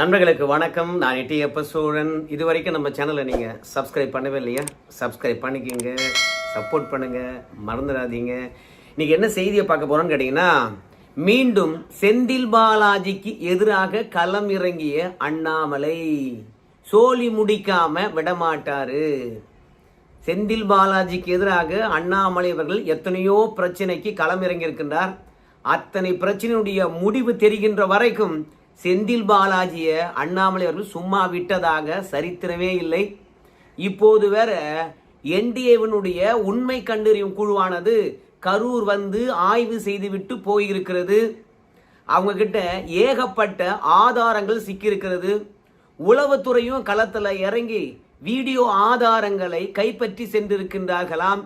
நண்பர்களுக்கு வணக்கம். நான் எட்டியப்ப சோழன். இது வரைக்கும் நம்ம சேனலை நீங்கள் சப்ஸ்கிரைப் பண்ணவே இல்லையா? சப்ஸ்கிரைப் பண்ணிக்கோங்க. சப்போர்ட் பண்ணுங்க. மறந்துடாதீங்க. இன்னைக்கு என்ன செய்தியை பார்க்க போறோம்னு கேட்டிங்கன்னா மீண்டும் செந்தில் பாலாஜிக்கு எதிராக களம் இறங்கிய அண்ணாமலை. சோழி முடிக்காம விடமாட்டாரு. செந்தில் பாலாஜிக்கு எதிராக அண்ணாமலை அவர்கள் எத்தனையோ பிரச்சனைக்கு களம் இறங்கியிருக்கின்றார். அத்தனை பிரச்சனையுடைய முடிவு தெரிகின்ற வரைக்கும் செந்தில் பாலாஜிய அண்ணாமலை அவர்கள் சும்மா விட்டதாக சரித்திரமே இல்லை. இப்போது வேற என்டிஏவினுடைய உண்மை கண்டறியும் குழுவானது கரூர் வந்து ஆய்வு செய்துவிட்டு போயிருக்கிறது. அவங்க கிட்ட ஏகப்பட்ட ஆதாரங்கள் சிக்கியிருக்கிறது. உளவுத்துறையும் களத்தில் இறங்கி வீடியோ ஆதாரங்களை கைப்பற்றி சென்றிருக்கின்றார்களாம்.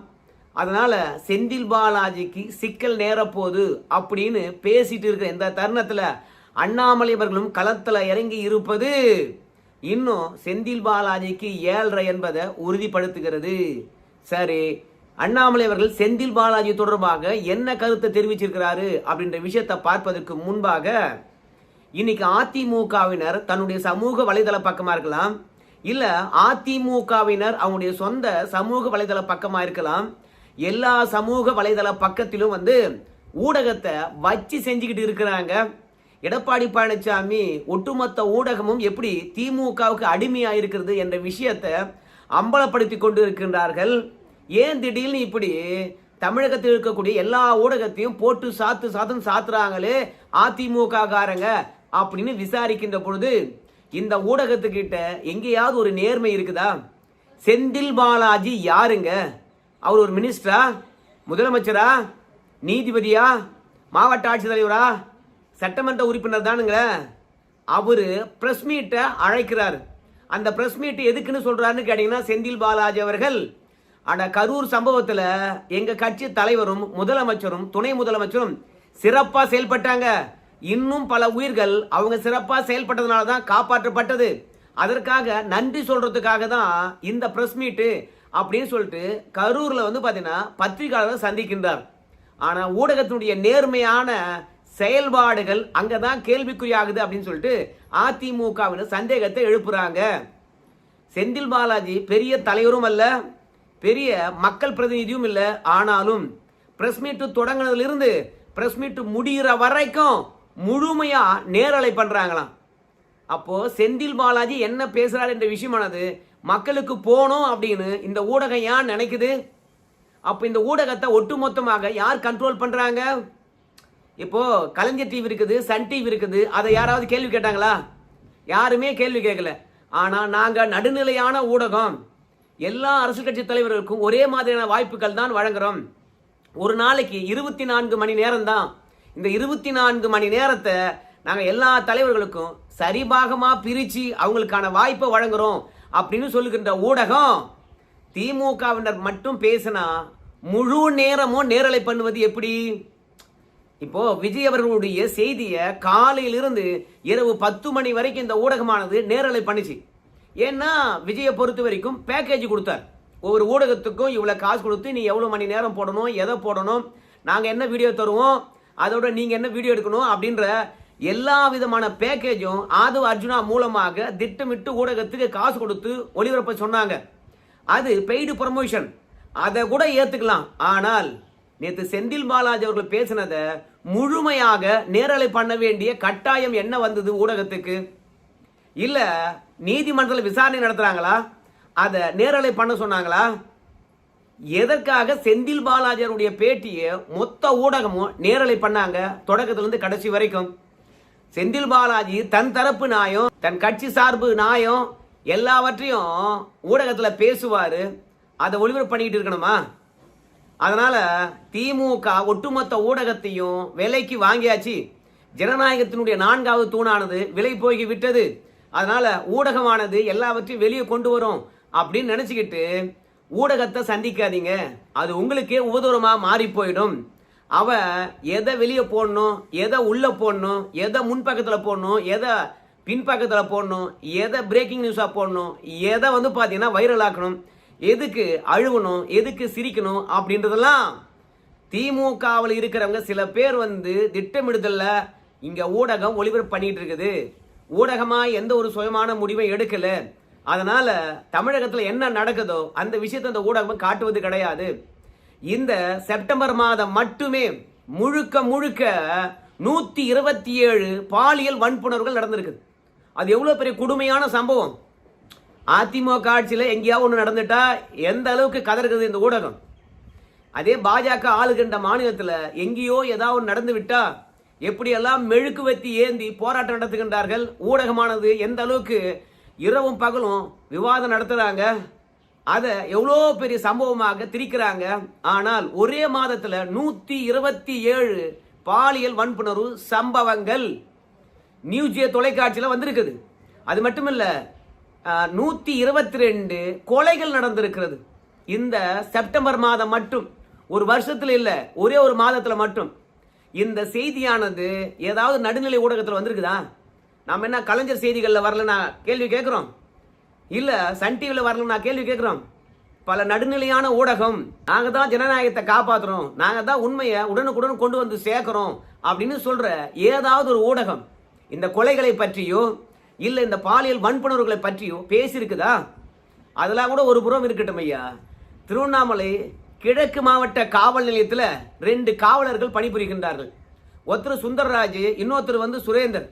அதனால் செந்தில் பாலாஜிக்கு சிக்கல் நேரப்போகுது அப்படின்னு பேசிட்டு இருக்கிற இந்த தருணத்தில் அண்ணாமலை அவர்களும் களத்தில் இறங்கி இருப்பது இன்னும் செந்தில் பாலாஜிக்கு ஏழரை என்பதை உறுதிப்படுத்துகிறது. சரி அண்ணாமலை அவர்கள் செந்தில் பாலாஜி தொடர்பாக என்ன கருத்தை தெரிவிச்சிருக்கிறாரு அப்படின்ற விஷயத்தை பார்ப்பதற்கு முன்பாக இன்னைக்கு அதிமுகவினர் தன்னுடைய சமூக வலைதள பக்கமாக இருக்கலாம் இல்லை அதிமுகவினர் அவங்களுடைய சொந்த சமூக வலைதள பக்கமாக இருக்கலாம் எல்லா சமூக வலைதள பக்கத்திலும் வந்து ஊடகத்தை வச்சு செஞ்சுக்கிட்டு இருக்கிறாங்க. எடப்பாடி பழனிசாமி ஒட்டுமொத்த ஊடகமும் எப்படி திமுகவுக்கு அடிமையாக இருக்கிறது என்ற விஷயத்தை அம்பலப்படுத்தி கொண்டு இருக்கின்றார்கள் ஏன் திடீர்னு இப்படி தமிழகத்தில் இருக்கக்கூடிய எல்லா ஊடகத்தையும் போட்டு சாத்து சாத்துன்னு சாத்துறாங்களே அதிமுக காரங்க அப்படின்னு விசாரிக்கின்ற பொழுது இந்த ஊடகத்துக்கிட்ட எங்கேயாவது ஒரு நேர்மை இருக்குதா? செந்தில் பாலாஜி யாருங்க? அவர் ஒரு மினிஸ்டரா? முதலமைச்சரா? நீதிபதியா? மாவட்ட ஆட்சித்தலைவரா? சட்டமன்ற உறுப்பினர் தானுங்க அவர் ப்ரெஸ் மீட்டை அழைக்கிறார். அந்த ப்ரெஸ் மீட் எதுக்குன்னு சொல்கிறாருன்னு கேட்டிங்கன்னா செந்தில் பாலாஜி அவர்கள். அட கரூர் சம்பவத்தில் எங்கள் கட்சி தலைவரும் முதலமைச்சரும் துணை முதலமைச்சரும் சிறப்பாக செயல்பட்டாங்க. இன்னும் பல உயிர்கள் அவங்க சிறப்பாக செயல்பட்டதுனால தான் காப்பாற்றப்பட்டது. அதற்காக நன்றி சொல்கிறதுக்காக தான் இந்த ப்ரெஸ் மீட்டு அப்படின்னு சொல்லிட்டு கரூரில் வந்து பார்த்தீங்கன்னா பத்திரிகையாளர் சந்திக்கின்றார். ஆனால் ஊடகத்தினுடைய நேர்மையான செயல்பாடுகள் அங்கே தான் கேள்விக்குறியாகுது அப்படின்னு சொல்லிட்டு அதிமுகவினர் சந்தேகத்தை எழுப்புறாங்க. செந்தில் பாலாஜி பெரிய தலைவரும் அல்ல பெரிய மக்கள் பிரதிநிதியும் இல்லை. ஆனாலும் பிரஸ் மீட்டு தொடங்கினதுலேருந்து பிரஸ் மீட்டு முடிகிற வரைக்கும் முழுமையாக நேரலை பண்ணுறாங்களாம் அப்போது செந்தில் பாலாஜி என்ன பேசுகிறார் என்ற விஷயமானது மக்களுக்கு போகணும் அப்படின்னு இந்த ஊடகம் ஏன் நினைக்குது? அப்போ இந்த ஊடகத்தை ஒட்டுமொத்தமாக யார் கண்ட்ரோல் பண்ணுறாங்க இப்போ கலைஞர் டிவி இருக்குது சன் டிவி இருக்குது அதை யாராவது கேள்வி கேட்டாங்களா? யாருமே கேள்வி கேட்கல. ஆனால் நாங்கள் நடுநிலையான ஊடகம். எல்லா அரசியல் கட்சி தலைவர்களுக்கும் ஒரே மாதிரியான வாய்ப்புகள் தான் வழங்குறோம். ஒரு நாளைக்கு இருபத்தி நான்கு மணி நேரம் தான் இந்த இருபத்தி நான்கு மணி நேரத்தை நாங்கள் எல்லா தலைவர்களுக்கும் சரிபாகமாக பிரித்து அவங்களுக்கான வாய்ப்பை வழங்குறோம் அப்படின்னு சொல்லுகின்ற ஊடகம் திமுகவினர் மட்டும் பேசினா முழு நேரமும் நேரலை பண்ணுவது எப்படி? இப்போ விஜய் அவர்களுடைய செய்தியை காலையிலிருந்து இரவு பத்து மணி வரைக்கும் இந்த ஊடகமானது நேரலை பண்ணிச்சு. ஏன்னா விஜயை பொறுத்த வரைக்கும் பேக்கேஜ் கொடுத்தார். ஒவ்வொரு ஊடகத்துக்கும் இவ்வளோ காசு கொடுத்து நீ எவ்வளோ மணி நேரம் போடணும் எதை போடணும் நாங்கள் என்ன வீடியோ தருவோம் அதோட நீங்கள் என்ன வீடியோ எடுக்கணும் அப்படின்ற எல்லா விதமான பேக்கேஜும் ஆது அர்ஜுனா மூலமாக திட்டமிட்டு ஊடகத்துக்கு காசு கொடுத்து ஒளிபரப்ப சொன்னாங்க. அது பெய்டு ப்ரமோஷன் அதை கூட ஏற்றுக்கலாம் ஆனால் நேற்று செந்தில் பாலாஜி அவர்கள் பேசினதை முழுமையாக நேரலை பண்ண வேண்டிய கட்டாயம் என்ன வந்தது ஊடகத்துக்கு? இல்ல நீதிமன்றத்தில் விசாரணை நடத்துறாங்களா? அதை நேரலை பண்ண சொன்னாங்களா? எதற்காக செந்தில் பாலாஜியருடைய பேட்டியை மொத்த ஊடகமும் நேரலை பண்ணாங்க தொடக்கத்திலிருந்து கடைசி வரைக்கும்? செந்தில் பாலாஜி தன் தரப்பு நாயம் தன் கட்சி சார்பு நாயம் எல்லாவற்றையும் ஊடகத்தில் பேசுவார். அதை ஒளிபரப்பு பண்ணிக்கிட்டு இருக்கணுமா? அதனால திமுக ஒட்டுமொத்த ஊடகத்தையும் விலைக்கு வாங்கியாச்சு. ஜனநாயகத்தினுடைய நான்காவது தூணானது விலை போகி விட்டது. அதனால ஊடகமானது எல்லாவற்றையும் வெளியே கொண்டு வரும் அப்படின்னு நினச்சிக்கிட்டு ஊடகத்தை சந்திக்காதீங்க. அது உங்களுக்கே உபதூரமாக மாறி போயிடும். அவ எதை வெளியே போடணும் எதை உள்ளே போடணும் எதை முன்பக்கத்தில் போடணும் எதை பின்பக்கத்தில் போடணும் எதை பிரேக்கிங் நியூஸாக போடணும் எதை வந்து பார்த்தீங்கன்னா வைரல் ஆக்கணும். எதுக்கு அழுகணும் எதுக்கு சிரிக்கணும் அப்படின்றதெல்லாம் திமுகவில் இருக்கிறவங்க சில பேர் வந்து திட்டமிடுதல்ல. இங்க ஊடகம் ஒளிபரப்பு பண்ணிட்டு இருக்குது. ஊடகமாக எந்த ஒரு சுயமான முடிவும் எடுக்கல. அதனால தமிழகத்தில் என்ன நடக்குதோ அந்த விஷயத்தை அந்த ஊடகம் காட்டுவது கிடையாது. இந்த செப்டம்பர் மாதம் மட்டுமே முழுக்க முழுக்க நூற்றி இருபத்தி ஏழு பாலியல் வன்புணர்வுகள் நடந்திருக்குது. அது எவ்வளோ பெரிய கொடுமையான சம்பவம். அதிமுக ஆட்சியில் எங்கேயாவது ஒன்று நடந்துட்டா எந்த அளவுக்கு கதறுகிறது இந்த ஊடகம்? அதே பாஜக ஆளுகின்ற மாநிலத்தில் எங்கேயோ ஏதாவது நடந்து விட்டா எப்படியெல்லாம் மெழுக்கு வத்தி ஏந்தி போராட்டம் நடத்துகின்றார்கள்? ஊடகமானது எந்த அளவுக்கு இரவும் பகலும் விவாதம் நடத்துகிறாங்க அதை எவ்வளோ பெரிய சம்பவமாக திரிக்கிறாங்க? ஆனால் ஒரே மாதத்தில் நூற்றி இருபத்தி ஏழு பாலியல் வன்புணர்வு சம்பவங்கள் நியூஜிய தொலைக்காட்சியில் வந்திருக்குது. அது மட்டும் இல்லை நூற்றி இருபத்தி ரெண்டு கொலைகள் நடந்திருக்கிறது. இந்த செப்டம்பர் மாதம் மட்டும். ஒரு வருஷத்தில் இல்லை ஒரே ஒரு மாதத்தில் மட்டும். இந்த செய்தியானது ஏதாவது நடுநிலை ஊடகத்தில் வந்திருக்குதா? நம்ம என்ன கலைஞர் செய்திகளில் வரலன்னா கேள்வி கேட்குறோம்? இல்லை சன் டிவியில் வரலன்னா கேள்வி கேட்குறோம்? பல நடுநிலையான ஊடகம் நாங்கள் தான் ஜனநாயகத்தை காப்பாற்றுறோம் நாங்கள் தான் உண்மையை உடனுக்குடன் கொண்டு வந்து சேர்க்குறோம் அப்படின்னு சொல்கிற ஏதாவது ஒரு ஊடகம். இந்த கொலைகளை பற்றியோ இல்லை இந்த பாலியல் வன்புணர்வுகளை பற்றியோ பேசியிருக்குதா? அதெல்லாம் கூட ஒரு புறம் இருக்கட்டும் ஐயா. திருவண்ணாமலை கிழக்கு மாவட்ட காவல் நிலையத்தில் ரெண்டு காவலர்கள் பணிபுரிகின்றார்கள். ஒருத்தர் சுந்தர்ராஜ் இன்னொருத்தர் வந்து சுரேந்தர்.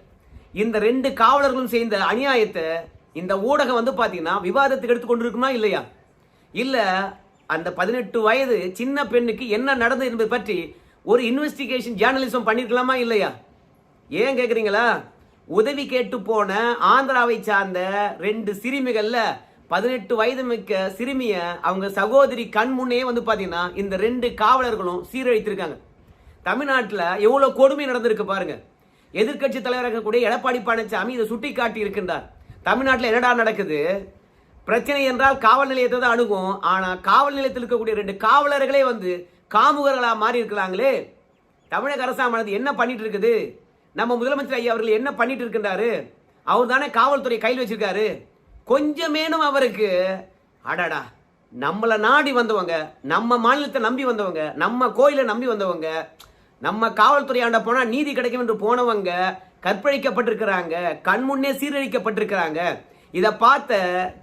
இந்த ரெண்டு காவலர்களும் செய்த அநியாயத்தை இந்த ஊடகம் வந்து பார்த்தீங்கன்னா விவாதத்துக்கு எடுத்து கொண்டிருக்குமா இல்லையா? இல்லை அந்த பதினெட்டு வயது சின்ன பெண்ணுக்கு என்ன நடந்தது என்பது பற்றி ஒரு இன்வெஸ்டிகேஷன் ஜேர்னலிசம் பண்ணிருக்கலாமா இல்லையா? ஏன் கேட்குறீங்களா உதவி கேட்டு போன ஆந்திராவை சார்ந்த ரெண்டு சிறுமிகள்ல பதினெட்டு வயது மிக்க சிறுமிய அவங்க சகோதரி கண் முன்னே வந்து பாத்தீங்கன்னா இந்த ரெண்டு காவலர்களும் சீரழித்திருக்காங்க. தமிழ்நாட்டில் எவ்வளோ கொடுமை நடந்திருக்கு பாருங்க. எதிர்கட்சி தலைவராக இருக்கக்கூடிய எடப்பாடி பழனிசாமி இதை சுட்டி காட்டி இருக்கின்றார். தமிழ்நாட்டில் என்னடா நடக்குது? பிரச்சனை என்றால் காவல் நிலையத்தை தான் அணுகும். ஆனால் காவல் நிலையத்தில் இருக்கக்கூடிய ரெண்டு காவலர்களே வந்து காமுகர்களாக மாறி இருக்கிறாங்களே தமிழக அரசாங்கமானது என்ன பண்ணிட்டு இருக்குது? நம்ம முதலமைச்சர் ஐயா அவர்கள் என்ன பண்ணிட்டு இருக்கின்றாரு? அவர் தானே காவல்துறை கையில் வச்சிருக்காரு. கொஞ்சமேனும் அவருக்கு அடாடா நம்மளை நாடி வந்தவங்க நம்ம மாநிலத்தை நம்பி வந்தவங்க நம்ம கோயிலை நம்பி வந்தவங்க நம்ம காவல்துறை ஆண்ட போனால் நீதி கிடைக்கும் என்று போனவங்க கற்பழிக்கப்பட்டிருக்கிறாங்க கண்முன்னே சீரழிக்கப்பட்டிருக்கிறாங்க. இதை பார்த்த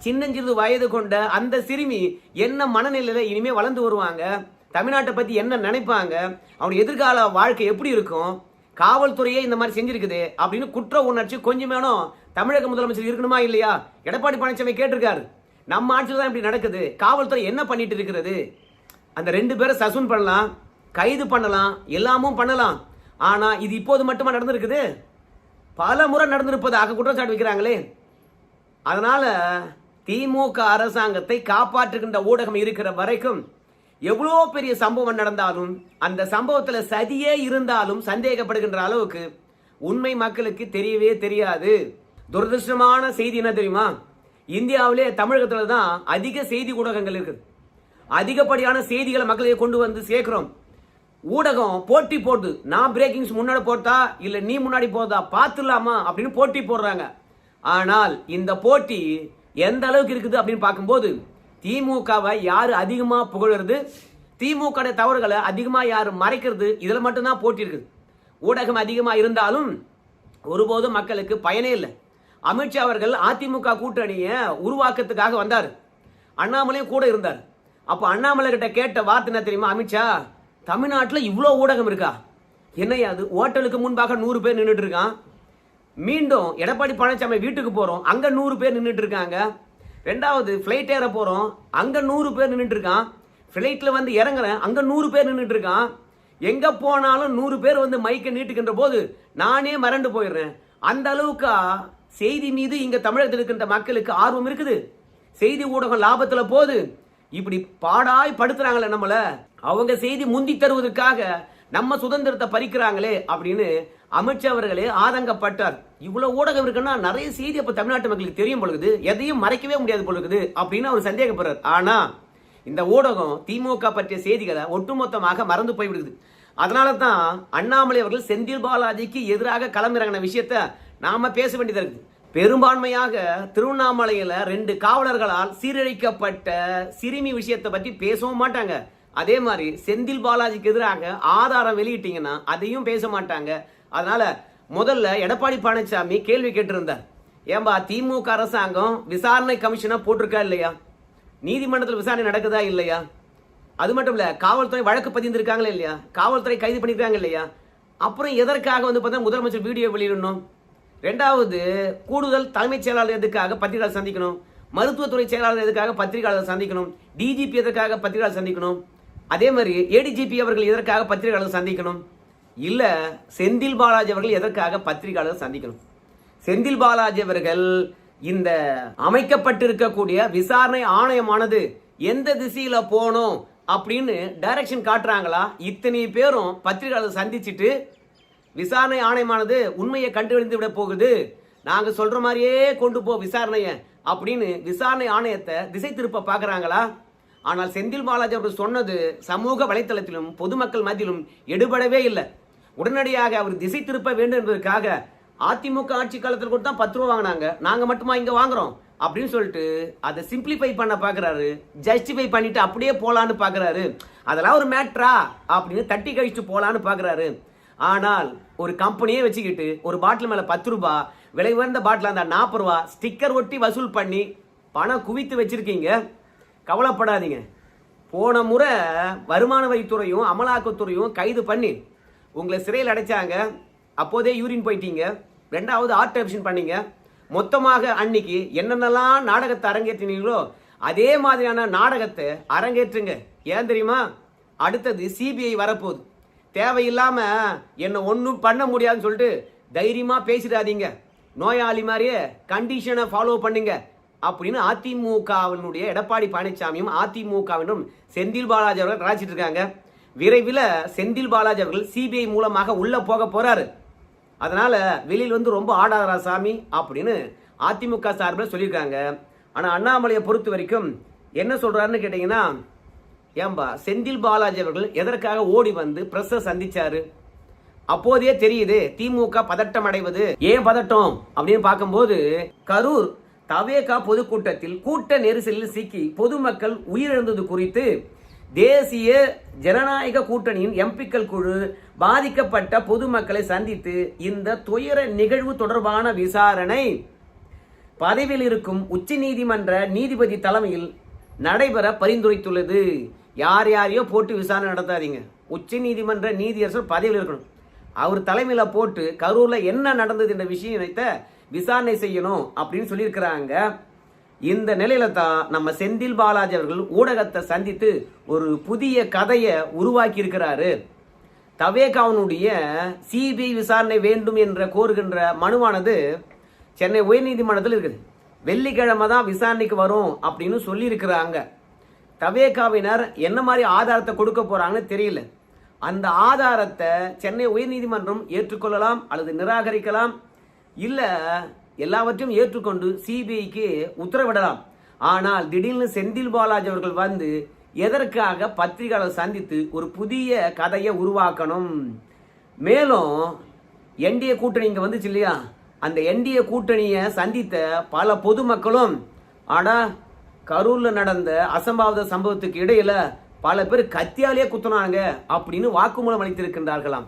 சின்னஞ்சிறு வயது கொண்ட அந்த சிறுமி என்ன மனநிலையில் இனிமேல் வளர்ந்து வருவாங்க? தமிழ்நாட்டை பற்றி என்ன நினைப்பாங்க? அவங்க எதிர்கால வாழ்க்கை எப்படி இருக்கும்? காவல்துறையே இந்த மாதிரி செஞ்சிருக்குது அப்படின்னு குற்ற உணர்ச்சி கொஞ்சமேனும் தமிழக முதலமைச்சர் இருக்கணுமா இல்லையா? எடப்பாடி பழனிசாமி கேட்டிருக்காரு. நம்ம ஆட்சியில் தான் இப்படி நடக்குது. காவல்துறை என்ன பண்ணிட்டு இருக்கிறது? அந்த ரெண்டு பேரை சசுன் பண்ணலாம் கைது பண்ணலாம் எல்லாமும் பண்ணலாம். ஆனால் இது இப்போது மட்டுமா நடந்திருக்குது? பல முறை நடந்திருப்பதாக குற்றச்சாட்டு வைக்கிறாங்களே. அதனால் திமுக அரசாங்கத்தை காப்பாற்றுகின்ற ஊடகம் இருக்கிற வரைக்கும் எவ்வளோ பெரிய சம்பவம் நடந்தாலும் அந்த சம்பவத்தில் சதியே இருந்தாலும் சந்தேகப்படுகின்ற அளவுக்கு உண்மை மக்களுக்கு தெரியவே தெரியாது. துரதிருஷ்டமான செய்தி என்ன தெரியுமா? இந்தியாவிலே தமிழகத்தில் தான் அதிக செய்தி ஊடகங்கள் இருக்குது. அதிகப்படியான செய்திகளை மக்களுக்கு கொண்டு வந்து சேர்க்கிறோம். ஊடகம் போட்டி போட்டு நான் பிரேக்கிங்ஸ் முன்னாடி போட்டா இல்லை நீ முன்னாடி போதா பார்த்துலாமா அப்படின்னு போட்டி போடுறாங்க. ஆனால் இந்த போட்டி எந்த அளவுக்கு இருக்குது அப்படின்னு பார்க்கும்போது திமுகவை யார் அதிகமாக புகழறது? திமுக தவறுகளை அதிகமாக யார் மறைக்கிறது? இதில் மட்டும்தான் போட்டி இருக்குது. ஊடகம் அதிகமாக இருந்தாலும் ஒருபோதும் மக்களுக்கு பயனே இல்லை. அமித்ஷா அவர்கள் அதிமுக கூட்டணியை உருவாக்கத்துக்காக வந்தார். அண்ணாமலையும் கூட இருந்தார். அப்போ அண்ணாமலை கிட்ட கேட்ட வார்த்தை என்ன தெரியுமா அமித்ஷா? தமிழ்நாட்டில் இவ்வளோ ஊடகம் இருக்கா? என்னையா அது? ஹோட்டலுக்கு முன்பாக நூறு பேர் நின்றுட்டு இருக்கான். மீண்டும் எடப்பாடி பழனிசாமி வீட்டுக்கு போகிறோம் அங்கே நூறு பேர் நின்றுட்டு இருக்காங்க. ரெண்டாவது ஃப்ளைட் ஏற போகிறோம் அங்கே நூறு பேர் நின்றுட்டுருக்கான் ஃப்ளைட்டில் வந்து இறங்குறேன். அங்கே நூறு பேர் நின்றுட்டுருக்கான் எங்கே போனாலும் நூறு பேர் வந்து மைக்கை நீட்டுக்கின்ற போது நானே மறண்டு போயிடுறேன். அந்த அளவுக்கு செய்தி மீது இங்கே தமிழகத்தில் இருக்கின்ற மக்களுக்கு ஆர்வம் இருக்குது. செய்தி ஊடகம் லாபத்தில் போகுது. இப்படி பாடாய் படுத்துறாங்களே நம்மளை. அவங்க செய்தி முந்தி தருவதற்காக நம்ம சுதந்திரத்தை பறிக்கிறாங்களே அப்படின்னு அமித்ஷா அவர்களே ஆதங்கப்பட்டார். இவ்வளவு ஊடகம் இருக்குன்னா நிறைய செய்தி அப்ப தமிழ்நாட்டு மக்களுக்கு தெரியும் பொழுது எதையும் மறைக்கவே முடியாது பொழுது அப்படின்னு அவர் சந்தேகப்படுறார். ஆனா இந்த ஊடகம் திமுக பற்றிய செய்திகளை ஒட்டுமொத்தமாக மறந்து போய்விடுது. அதனால தான் அண்ணாமலை அவர்கள் செந்தில் பாலாஜிக்கு எதிராக களமிறங்கின விஷயத்த நாம பேச வேண்டியதாக இருக்கு பெரும்பான்மையாக திருவண்ணாமலையில ரெண்டு காவலர்களால் சீரழிக்கப்பட்ட சிறுமி விஷயத்தை பற்றி பேசவும் மாட்டாங்க. அதே மாதிரி செந்தில் பாலாஜிக்கு எதிராக ஆதாரம் வெளியிட்டீங்கன்னா அதையும் பேச மாட்டாங்க. அதனால முதல்ல எடப்பாடி பழனிசாமி கேள்வி கேட்டிருந்தார். ஏன்பா திமுக அரசாங்கம் விசாரணை கமிஷனை போட்டிருக்கா இல்லையா? நீதிமன்றத்தில் விசாரணை நடக்குதா இல்லையா? அது மட்டும் இல்ல காவல்துறை வழக்கு பதிந்திருக்காங்களா இல்லையா? காவல்துறை கைது பண்ணிருக்காங்க இல்லையா? அப்புறம் எதற்காக வந்து பார்த்தா முதலமைச்சர் வீடியோ வெளியிடணும்? ரெண்டாவது கூடுதல் தலைமைச் செயலாளர் எதுக்காக பத்திரிகையாளர் சந்திக்கணும்? மருத்துவத்துறை செயலாளர் எதுக்காக பத்திரிகையாளர் சந்திக்கணும்? டிஜிபி எதற்காக பத்திரிகையாளர் சந்திக்கணும்? அதே மாதிரி ஏடிஜிபி அவர்கள் எதற்காக பத்திரிகையாளர் சந்திக்கணும்? இல்லை செந்தில் பாலாஜி அவர்கள் எதற்காக பத்திரிகையாளர் சந்திக்கணும்? செந்தில் பாலாஜி அவர்கள் இந்த அமைக்கப்பட்டிருக்கக்கூடிய விசாரணை ஆணையமானது எந்த திசையில் போகணும் அப்படின்னு டைரக்ஷன் காட்டுறாங்களா? இத்தனை பேரும் பத்திரிகையாளர் சந்திச்சுட்டு விசாரணை ஆணையமானது உண்மையை கண்டுபிடித்து விட போகுது. நாங்கள் சொல்கிற மாதிரியே கொண்டு போ விசாரணையை அப்படின்னு விசாரணை ஆணையத்தை திசை திருப்ப பார்க்குறாங்களா? ஆனால் செந்தில் பாலாஜி அவர்கள் சொன்னது சமூக வலைத்தளத்திலும் பொதுமக்கள் மத்தியிலும் எடுபடவே இல்லை. உடனடியாக அவர் திசை திருப்ப வேண்டும் என்பதற்காக அதிமுக ஆட்சி காலத்தில் கூட தான் பத்து ரூபா வாங்கினாங்க. நாங்கள் மட்டுமா இங்கே வாங்குறோம்? அப்படின்னு சொல்லிட்டு அதை சிம்பிளிஃபை பண்ண பார்க்குறாரு ஜஸ்டிஃபை பண்ணிட்டு அப்படியே போகலான்னு பார்க்குறாரு அதெல்லாம் ஒரு மேட்ரா அப்படின்னு தட்டி கழிச்சு போகலான்னு பார்க்குறாரு ஆனால் ஒரு கம்பெனியே வச்சுக்கிட்டு ஒரு பாட்டில் மேலே பத்து ரூபா விலை உயர்ந்த பாட்டில் அந்த நாற்பது ரூபா ஸ்டிக்கர் ஒட்டி வசூல் பண்ணி பணம் குவித்து வச்சுருக்கீங்க. கவலைப்படாதீங்க. போன முறை வருமான வரித்துறையும் அமலாக்கத்துறையும் கைது பண்ணி உங்களை சிறையில் அடைச்சாங்க. அப்போதே யூரின் போயிட்டீங்க. ரெண்டாவது ஆர்ட் பண்ணீங்க. மொத்தமாக அன்னைக்கு என்னென்னலாம் நாடகத்தை அரங்கேற்றினீங்களோ அதே மாதிரியான நாடகத்தை அரங்கேற்றுங்க. ஏன் தெரியுமா? அடுத்தது சிபிஐ வரப்போகுது. தேவையில்லாமல் என்னை ஒன்றும் பண்ண முடியாதுன்னு சொல்லிட்டு தைரியமாக பேசிடாதீங்க. நோயாளி மாதிரியே கண்டிஷனை ஃபாலோ பண்ணுங்கள் அப்படின்னு அதிமுகவினுடைய எடப்பாடி பழனிசாமியும் அதிமுகவினும் செந்தில் பாலாஜி அவர்கள் கலாச்சிட்டு இருக்காங்க. விரைவில் செந்தில் பாலாஜி அவர்கள் சிபிஐ மூலமாக உள்ளே போக போகிறாரு அதனால் வெளியில் வந்து ரொம்ப ஆடாதரா சாமி அப்படின்னு அதிமுக சார்பில் சொல்லியிருக்காங்க. ஆனால் அண்ணாமலையை பொறுத்த வரைக்கும் என்ன சொல்கிறாருன்னு கேட்டிங்கன்னா ஏம்பா செந்தில் பாலாஜி அவர்கள் எதற்காக ஓடி வந்து பிரஸ்ஸை சந்திச்சாரு? அப்போதே தெரியுது திமுக பதட்டம் அடைவது ஏன் பதட்டம் அப்படின்னு பார்க்கும்போது கரூர் தவேகா பொதுக்கூட்டத்தில் கூட்ட நெரிசலில் சிக்கி பொதுமக்கள் உயிரிழந்தது குறித்து தேசிய ஜனநாயக கூட்டணியின் எம்பிக்கள் குழு பாதிக்கப்பட்ட பொதுமக்களை சந்தித்து இந்த துயர நிகழ்வு தொடர்பான விசாரணை பதவியில் இருக்கும் உச்ச நீதிமன்ற நீதிபதி தலைமையில் நடைபெற பரிந்துரைத்துள்ளது. யார் யாரையோ போட்டு விசாரணை நடத்தாதீங்க. உச்ச நீதிமன்ற நீதியரசர் பதவியில் இருக்கணும். அவர் தலைமையில போட்டு கரூர்ல என்ன நடந்தது என்ற விஷயத்தை விசாரணை செய்யணும் அப்படின்னு சொல்லியிருக்கிறாங்க. இந்த நிலையில தான் நம்ம செந்தில் பாலாஜி அவர்கள் ஊடகத்தை சந்தித்து ஒரு புதிய கதையை உருவாக்கி இருக்கிறாரு தவேகாவனுடைய சிபிஐ விசாரணை வேண்டும் என்ற கோருகின்ற மனுவானது சென்னை உயர்நீதிமன்றத்தில் இருக்குது. வெள்ளிக்கிழமை தான் விசாரணைக்கு வரும் அப்படின்னு சொல்லியிருக்கிறாங்க. தவேகாவினர் என்ன மாதிரி ஆதாரத்தை கொடுக்க போறாங்கன்னு தெரியல. அந்த ஆதாரத்தை சென்னை உயர்நீதிமன்றம் ஏற்றுக்கொள்ளலாம் அல்லது நிராகரிக்கலாம். இல்லை எல்லாவற்றையும் ஏற்றுக்கொண்டு சிபிஐக்கு உத்தரவிடலாம். ஆனால் திடீர்னு செந்தில் பாலாஜி அவர்கள் வந்து எதற்காக பத்திரிகையாளர் சந்தித்து ஒரு புதிய கதையை உருவாக்கணும்? மேலும் என்டிஏ கூட்டணி இங்கே வந்துச்சு இல்லையா? அந்த என்டிஏ கூட்டணியை சந்தித்த பல பொதுமக்களும் ஆனால் கரூரில் நடந்த அசம்பாவித சம்பவத்துக்கு இடையில் பல பேர் கத்தியாலேயே குத்துனாங்க அப்படின்னு வாக்குமூலம் அளித்திருக்கின்றார்களாம்.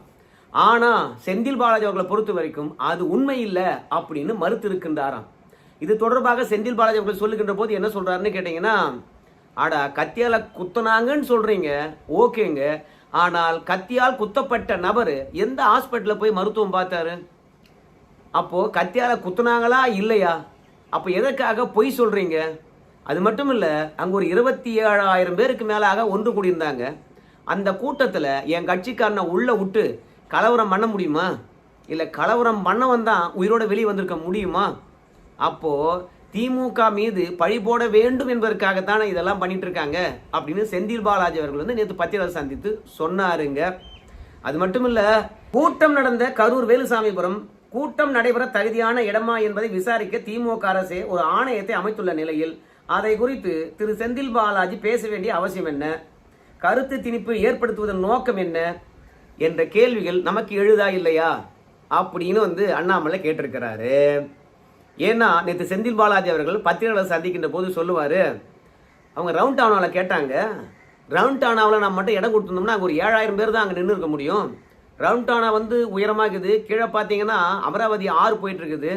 ஆனா செந்தில் பாலாஜி அவர்களை பொறுத்த வரைக்கும் அது உண்மை இல்லை அப்படின்னு மறுத்து இருக்கின்றாராம் இது தொடர்பாக செந்தில் பாலாஜி அவர்கள் சொல்லுகின்ற போது என்ன சொல்றாருன்னு கேட்டீங்கன்னா ஆடா கத்தியால குத்துனாங்கன்னு சொல்றீங்க ஓகேங்க. ஆனால் கத்தியால் குத்தப்பட்ட நபர் எந்த ஹாஸ்பிட்டலில் போய் மருத்துவம் பார்த்தாரு? அப்போ கத்தியால குத்துனாங்களா இல்லையா? அப்போ எதற்காக பொய் சொல்றீங்க? அது மட்டும் இல்லை அங்கே ஒரு இருபத்தி ஏழாயிரம் பேருக்கு மேலாக ஒன்று கூடியிருந்தாங்க. அந்த கூட்டத்தில் என் கட்சிக்காரனை உள்ள விட்டு கலவரம் பண்ண முடியுமா? இல்லை கலவரம் பண்ணவன் தான் உயிரோட வெளியே வந்திருக்க முடியுமா? அப்போது திமுக மீது பழி போட வேண்டும் என்பதற்காகத்தானே இதெல்லாம் பண்ணிட்டு இருக்காங்க அப்படின்னு செந்தில் பாலாஜி அவர்கள் வந்து நேற்று பத்திரிகையாளர் சந்தித்து சொன்னாருங்க. அது மட்டும் இல்லை கூட்டம் நடந்த கரூர் வேலுசாமிபுரம் கூட்டம் நடைபெற தகுதியான இடமா என்பதை விசாரிக்க திமுக அரசே ஒரு ஆணையத்தை அமைத்துள்ள நிலையில் அதை குறித்து திரு செந்தில் பாலாஜி பேச வேண்டிய அவசியம் என்ன? கருத்து திணிப்பு ஏற்படுத்துவதன் நோக்கம் என்ன? என்ற கேள்விகள் நமக்கு எழுதா இல்லையா? அப்படின்னு வந்து அண்ணாமலை கேட்டிருக்கிறாரு. ஏன்னா நேற்று செந்தில் பாலாஜி அவர்கள் பத்திரிகையாளர் சந்திக்கின்ற போது சொல்லுவார் அவங்க ரவுண்ட் டவுனாவில் கேட்டாங்க. ரவுண்ட் டவுனாவில் நம்ம மட்டும் இடம் கொடுத்துருந்தோம்னா அங்கே ஒரு ஏழாயிரம் பேர் தான் அங்கே நின்று இருக்க முடியும். ரவுண்ட் டானா வந்து உயரமாக இருக்குது கீழே பார்த்தீங்கன்னா அமராவதி ஆறு போயிட்டு இருக்குது.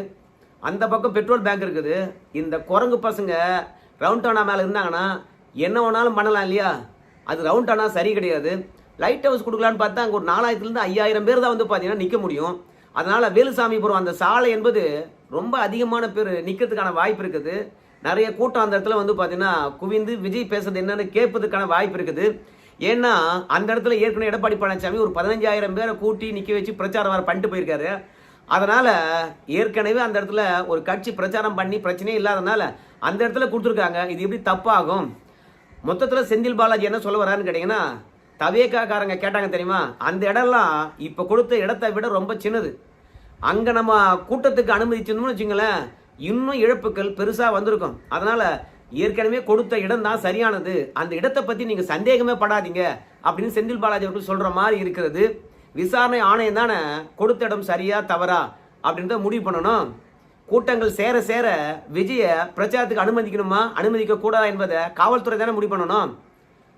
அந்த பக்கம் பெட்ரோல் பேங்க் இருக்குது. இந்த குரங்கு பசங்க ரவுண்ட் டானா மேலே இருந்தாங்கன்னா என்ன வேணாலும் பண்ணலாம் இல்லையா? அது ரவுண்ட் ரவுண்டானா சரி கிடையாது. லைட் ஹவுஸ் கொடுக்கலான்னு பார்த்தா அங்கே ஒரு நாலாயிரத்துலேருந்து ஐயாயிரம் பேர் தான் வந்து பார்த்தீங்கன்னா நிற்க முடியும். அதனால் வேலுசாமிபுரம் அந்த சாலை என்பது ரொம்ப அதிகமான பேர் நிற்கிறதுக்கான வாய்ப்பு இருக்குது. நிறைய கூட்டம் அந்த இடத்துல வந்து பார்த்தீங்கன்னா குவிந்து விஜய் பேசுறது என்னன்னு கேட்பதுக்கான வாய்ப்பு இருக்குது. ஏன்னா அந்த இடத்துல ஏற்கனவே எடப்பாடி பழனிசாமி ஒரு பதினஞ்சாயிரம் பேரை கூட்டி நிற்க வச்சு பிரச்சாரம் வர பண்ணிட்டு போயிருக்காரு. அதனால் ஏற்கனவே அந்த இடத்துல ஒரு கட்சி பிரச்சாரம் பண்ணி பிரச்சனையே இல்லாதனால அந்த இடத்துல கொடுத்துருக்காங்க. இது எப்படி தப்பாகும்? மொத்தத்தில் செந்தில் பாலாஜி என்ன சொல்ல வரான்னு கேட்டிங்கன்னா தவேக்காக்காரங்க கேட்டாங்க தெரியுமா? அந்த இடம்லாம் இப்போ கொடுத்த இடத்தை விட ரொம்ப சின்னது. அங்கே நம்ம கூட்டத்துக்கு அனுமதிச்சிருந்தோம்னு வச்சுங்களேன் இன்னும் இழப்புகள் பெருசாக வந்திருக்கும். அதனால் ஏற்கனவே கொடுத்த இடம் தான் சரியானது. அந்த இடத்தை பற்றி நீங்கள் சந்தேகமே படாதீங்க அப்படின்னு செந்தில் பாலாஜி அவர்கள் சொல்கிற மாதிரி இருக்கிறது. விசாரணை ஆணையம் தானே கொடுத்த இடம் சரியா தவறா அப்படின்றத முடிவு பண்ணணும். கூட்டங்கள் சேர சேர விஜய பிரச்சாரத்துக்கு அனுமதிக்கணுமா? அனுமதிக்க கூடாதா என்பதை காவல்துறை தானே முடிவு பண்ணணும்.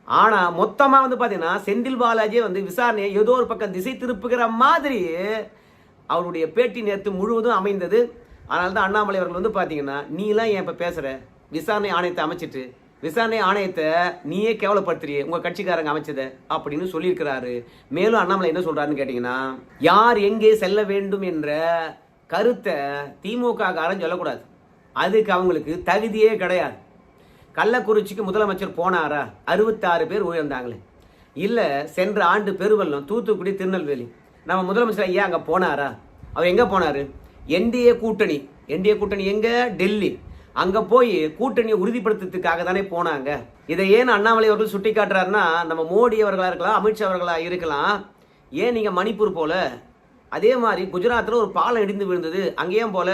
ஆனா மொத்தமா வந்து பாத்தீங்கன்னா செந்தில் பாலாஜியே வந்து விசாரணையை ஏதோ ஒரு பக்கம் திசை திருப்புகிற மாதிரி அவருடைய பேட்டி நேற்று முழுவதும் அமைந்தது. அதனால தான் அண்ணாமலை அவர்கள் வந்து பாத்தீங்கன்னா நீலாம் ஏன் இப்ப பேசுற? விசாரணை ஆணையத்தை அமைச்சிட்டு விசாரணை ஆணையத்தை நீயே கேவலப்படுத்துறியே உங்கள் கட்சிக்காரங்க அமைச்சத அப்படின்னு சொல்லியிருக்கிறாரு. மேலும் அண்ணாமலை என்ன சொல்கிறாருன்னு கேட்டிங்கன்னா யார் எங்கே செல்ல வேண்டும் என்ற கருத்தை திமுக காரன் சொல்லக்கூடாது. அதுக்கு அவங்களுக்கு தகுதியே கிடையாது. கள்ளக்குறிச்சிக்கு முதலமைச்சர் போனாரா? அறுபத்தாறு பேர் உயர்ந்தாங்களே இல்லை சென்ற ஆண்டு பெருவெள்ளம் தூத்துக்குடி திருநெல்வேலி. நம்ம முதலமைச்சர் ஐயா அங்கே போனாரா? அவர் எங்கே போனார்? என்டிஏ கூட்டணி. என்டிஏ கூட்டணி எங்கே? டெல்லி. அங்கே போய் கூட்டணியை உறுதிப்படுத்துறதுக்காக தானே போனாங்க. இதை ஏன் அண்ணாமலை அவர்கள் சுட்டி காட்டுறாருன்னா நம்ம மோடி அவர்களாக இருக்கலாம் அமித்ஷா அவர்களாக இருக்கலாம். ஏன் நீங்கள் மணிப்பூர் போல? அதே மாதிரி குஜராத்தில் ஒரு பாலம் இடிந்து விழுந்தது அங்கேயும் போல.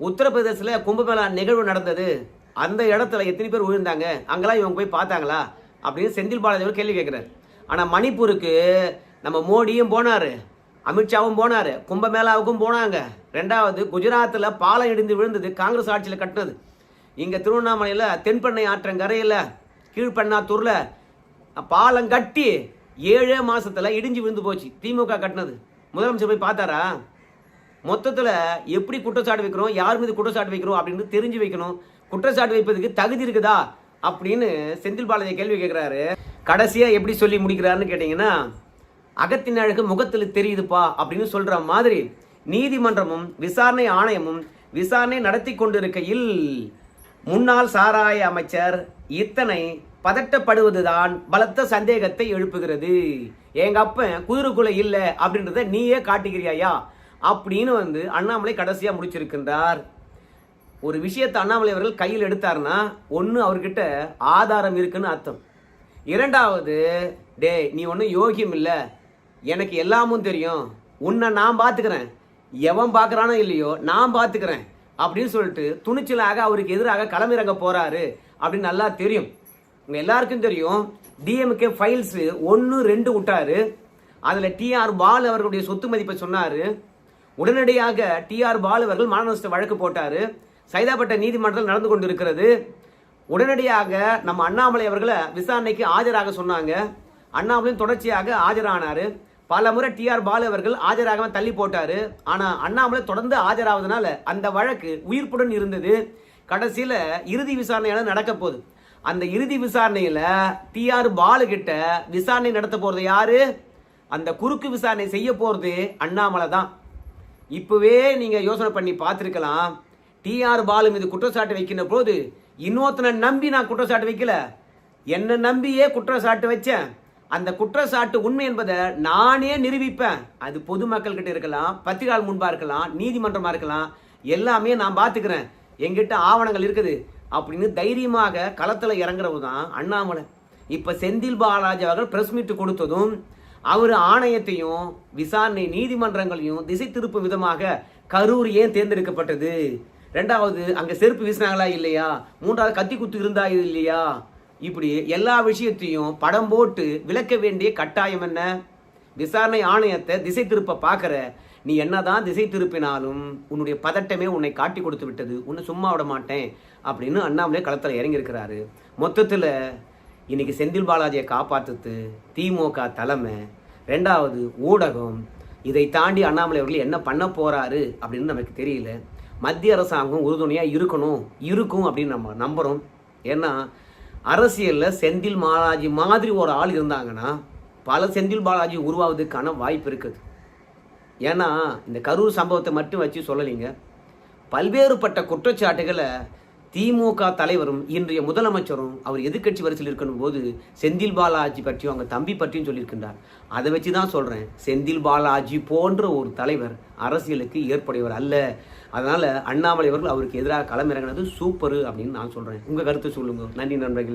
உத்தரப்பிரதேசில் கும்பமேளா நிகழ்வு நடந்தது. அந்த இடத்துல எத்தனை பேர் விழுந்தாங்க அங்கெல்லாம் இவங்க போய் பார்த்தாங்களா? அப்படின்னு செந்தில் பாலாஜி கேள்வி கேட்குறாரு. ஆனால் மணிப்பூருக்கு நம்ம மோடியும் போனார் அமித்ஷாவும் போனார் கும்பமேளாவுக்கும் போனாங்க. ரெண்டாவது குஜராத்தில் பாலம் இடிந்து விழுந்தது காங்கிரஸ் ஆட்சியில் கட்டினது. இங்கே திருவண்ணாமலையில் தென்பெண்ணை ஆற்றங்கரையில் கீழ்பெண்ணாத்தூரில் பாலம் கட்டி ஏழே மாதத்தில் இடிஞ்சு விழுந்து போச்சு திமுக கட்டினது. முதலமைச்சர் போய் பார்த்தாரா? மொத்தத்தில் எப்படி குற்றச்சாட்டு வைக்கிறோம்? யார் மீது குற்றச்சாட்டு வைக்கிறோம்? அப்படின்னு தெரிஞ்சு வைக்கணும். குற்றச்சாட்டு வைப்பதுக்கு தகுதி இருக்குதா அப்படின்னு செந்தில் பாலாஜி கேள்வி கேட்குறாரு கடைசியாக எப்படி சொல்லி முடிக்கிறாருன்னு கேட்டிங்கன்னா அகத்தின் அழகு முகத்தில் தெரியுதுப்பா அப்படின்னு சொல்கிற மாதிரி நீதிமன்றமும் விசாரணை ஆணையமும் விசாரணை நடத்தி கொண்டிருக்கையில் முன்னாள் சாராய அமைச்சர் இத்தனை பதட்டப்படுவதுதான் பலத்த சந்தேகத்தை எழுப்புகிறது. எங்க அப்பன் குதிரைக்குள்ள இல்லை அப்படின்றத நீயே காட்டுகிறியாயா? அப்படின்னு வந்து அண்ணாமலை கடைசியாக முடிச்சிருக்கின்றார். ஒரு விஷயத்தை அண்ணாமலை அவர்கள் கையில் எடுத்தாருன்னா ஒன்று அவர்கிட்ட ஆதாரம் இருக்குன்னு அர்த்தம். இரண்டாவது டே நீ ஒன்றும் யோகியம் இல்லை. எனக்கு எல்லாமும் தெரியும். உன்னை நான் பார்த்துக்கிறேன் எவன் பார்க்குறானோ இல்லையோ நான் பார்த்துக்கிறேன் அப்படின்னு சொல்லிட்டு துணிச்சலாக அவருக்கு எதிராக களமிறங்க போகிறாரு அப்படின்னு நல்லா தெரியும். உங்கள் எல்லாருக்கும் தெரியும் டிஎம்கே ஃபைல்ஸ் ஒன்று ரெண்டு விட்டாரு. அதில் டிஆர் பால் அவர்களுடைய சொத்து மதிப்பை சொன்னார். உடனடியாக டிஆர் பால் அவர்கள் மானநஷ்ட வழக்கு போட்டார். சைதாப்பேட்டை நீதிமன்றத்தில் நடந்து கொண்டிருக்கிறது. உடனடியாக நம்ம அண்ணாமலை அவர்களை விசாரணைக்கு ஆஜராக சொன்னாங்க. அண்ணாமலையும் தொடர்ச்சியாக ஆஜரானார். பல முறை டிஆர் பாலு அவர்கள் ஆஜராகாம தள்ளி போட்டார். ஆனால் அண்ணாமலை தொடர்ந்து ஆஜராவதுனால அந்த வழக்கு உயிர்ப்புடன் இருந்தது. கடைசியில் இறுதி விசாரணையால நடக்க போகுது. அந்த இறுதி விசாரணையில் டிஆர் பாலு கிட்ட விசாரணை நடத்த போகிறது யாரு? அந்த குறுக்கு விசாரணை செய்ய போகிறது அண்ணாமலை தான். இப்போவே நீங்கள் யோசனை பண்ணி பார்த்துருக்கலாம். டிஆர் பாலு மீது குற்றச்சாட்டு வைக்கின்ற போது இன்னொருத்தனை நம்பி நான் குற்றச்சாட்டு வைக்கல. என்னை நம்பியே குற்றச்சாட்டு வச்சேன். அந்த குற்றச்சாட்டு உண்மை என்பதை நானே நிரூபிப்பேன். அது பொதுமக்கள்கிட்ட இருக்கலாம் பத்திரிகால் முன்பாக இருக்கலாம் நீதிமன்றமாக இருக்கலாம் எல்லாமே நான் பார்த்துக்கிறேன். எங்கிட்ட ஆவணங்கள் இருக்குது. அப்படின்னு தைரியமாக களத்தில் இறங்குறவு தான் அண்ணாமலை. இப்போ செந்தில் பாலாஜி அவர்கள் பிரஸ் மீட் கொடுத்ததும் அவர் ஆணையத்தையும் விசாரணை நீதிமன்றங்களையும் திசை திருப்பும் விதமாக கரூர் ஏன் தேர்ந்தெடுக்கப்பட்டது? ரெண்டாவது அங்கே செருப்பு வீசினாங்களா இல்லையா? மூன்றாவது கத்தி குத்து இருந்தா இல்லையா? இப்படி எல்லா விஷயத்தையும் படம் போட்டு விளக்க வேண்டிய கட்டாயம் என்ன? விசாரணை ஆணையத்தை திசை திருப்ப பார்க்குற நீ என்னதான் திசை திருப்பினாலும் உன்னுடைய பதட்டமே உன்னை காட்டி கொடுத்து விட்டது. உன்னை சும்மா விட மாட்டேன் அப்படின்னு அண்ணாமலே களத்தில் இறங்கியிருக்கிறாரு. மொத்தத்தில் இன்னைக்கு செந்தில் பாலாஜியை காப்பாற்றுத்து திமுக தலைமை. ரெண்டாவது ஊடகம். இதை தாண்டி அண்ணாமலை அவர்கள் என்ன பண்ண போகிறாரு அப்படின்னு நமக்கு தெரியல. மத்திய அரசாங்கம் உறுதுணையாக இருக்கணும் இருக்கும் அப்படின்னு நம்ம நம்புகிறோம் ஏன்னா அரசியலில் செந்தில் மாலாஜி மாதிரி ஒரு ஆள் இருந்தாங்கன்னா பல செந்தில் பாலாஜி உருவாவதுக்கான வாய்ப்பு இருக்குது. ஏன்னா இந்த கரூர் சம்பவத்தை மட்டும் வச்சு சொல்லலைங்க. பல்வேறுபட்ட குற்றச்சாட்டுகளை திமுக தலைவரும் இன்றைய முதலமைச்சரும் அவர் எதிர்க்கட்சி வரிசையில் இருக்கணும் போது செந்தில் பாலாஜி பற்றியும் அவங்க தம்பி பற்றியும் சொல்லியிருக்கின்றார். அதை வச்சு தான் சொல்கிறேன் செந்தில் பாலாஜி போன்ற ஒரு தலைவர் அரசியலுக்கு ஏற்புடையவர் அல்ல. அதனால் அண்ணாமலை அவர்கள் அவருக்கு எதிராக களமிறங்கினது சூப்பரு அப்படின்னு நான் சொல்கிறேன் உங்கள் கருத்து சொல்லுங்கள் நன்றி நண்பர்களே.